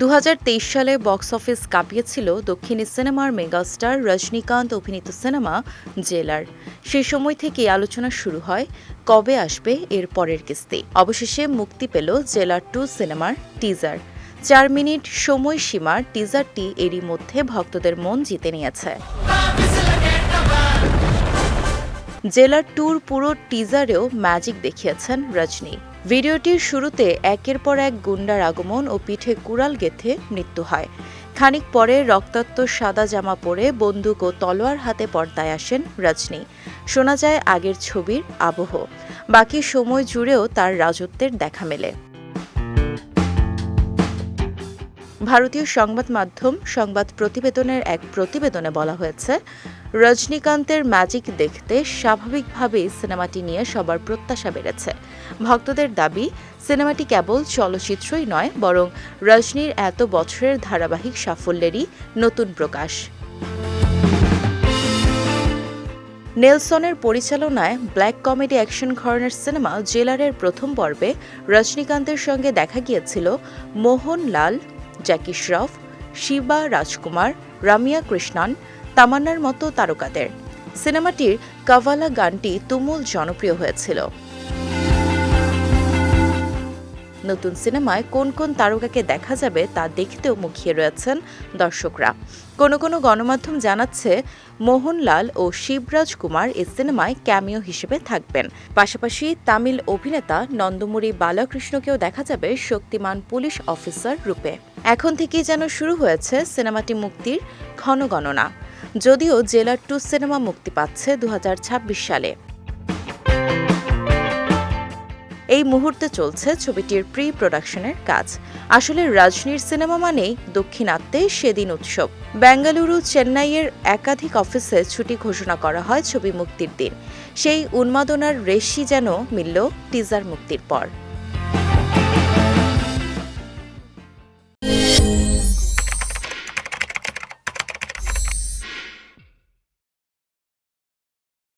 দু হাজার তেইশ সালে বক্স অফিস কাঁপিয়েছিল দক্ষিণী সিনেমার মেগাস্টার রজনীকান্ত অভিনীত সিনেমা জেলার। সেই সময় থেকে আলোচনা শুরু হয়, কবে আসবে এর পরের কিস্তি? অবশেষে মুক্তি পেল জেলার টু সিনেমার টিজার। চার মিনিট সময়সীমার টিজারটি এরই মধ্যে ভক্তদের মন জিতে নিয়েছে। জেলার ট্যুর পুরো টিজারেও ম্যাজিক দেখিয়েছেন রজনী। ভিডিওটির শুরুতে একের পর এক গুন্ডার আগমন ও পিঠে কুড়াল গেথে মৃত্যু হয়। খানিক পরে রক্তাক্ত সাদা জামা পরে বন্দুক ও তলোয়ার হাতে পর্দায় আসেন রজনী। শোনা যায় আগের ছবির আবহ। বাকি সময় জুড়েও তার রাজত্বের দেখা মেলে। ভারতীয় সংবাদ মাধ্যম সংবাদ প্রতিবেদনের এক প্রতিবেদনে বলা হয়েছে, রজনীকান্তের ম্যাজিক দেখতে স্বাভাবিকভাবেই সিনেমাটি নিয়ে সবার প্রত্যাশা বেড়েছে। ভক্তদের দাবি, সিনেমাটি কেবল চলচ্চিত্রই নয়, বরং রজনীর এত বছরের ধারাবাহিক সাফল্যেরই নতুন প্রকাশ। নেলসনের পরিচালনায় ব্ল্যাক কমেডি অ্যাকশন ঘরনের সিনেমা জেলারের প্রথম পর্বে রজনীকান্তের সঙ্গে দেখা গিয়েছিল মোহনলাল জ্যাকি শ্রফ, শিবা রাজকুমার, রামিয়া কৃষ্ণন, তামান্নার মতো তারকাদের। সিনেমাটির কাভালা গানটি তুমুল জনপ্রিয় হয়েছিল। নতুন সিনেমায় কোন কোন তারকাকে দেখা যাবে তা দেখতেও মুখিয়ে রয়েছেন দর্শকরা। কোনো কোনো গণমাধ্যম জানাচ্ছে, মোহনলাল ও শিবরাজ কুমার এই সিনেমায় ক্যামিও হিসেবে থাকবেন। পাশাপাশি তামিল অভিনেতা নন্দমুরি বালকৃষ্ণকেও দেখা যাবে শক্তিমান পুলিশ অফিসার রূপে। এখন থেকেই যেন শুরু হয়েছে সিনেমাটি মুক্তির ক্ষণগণনা। যদিও জেলার টু সিনেমা মুক্তি পাচ্ছে দু হাজার ছাব্বিশ সালে। এই মুহূর্তে চলছে ছবিটির প্রি প্রোডাকশনের কাজ। আসলে রাজনীর সিনেমা মানেই দক্ষিণাত্যে সেদিন উৎসব। বেঙ্গালুরু চেন্নাইয়ের একাধিক অফিসে ছুটি ঘোষণা করা হয় ছবি মুক্তির দিন। সেই উন্মাদনার রেশি যেন মিলল টিজার মুক্তির পর।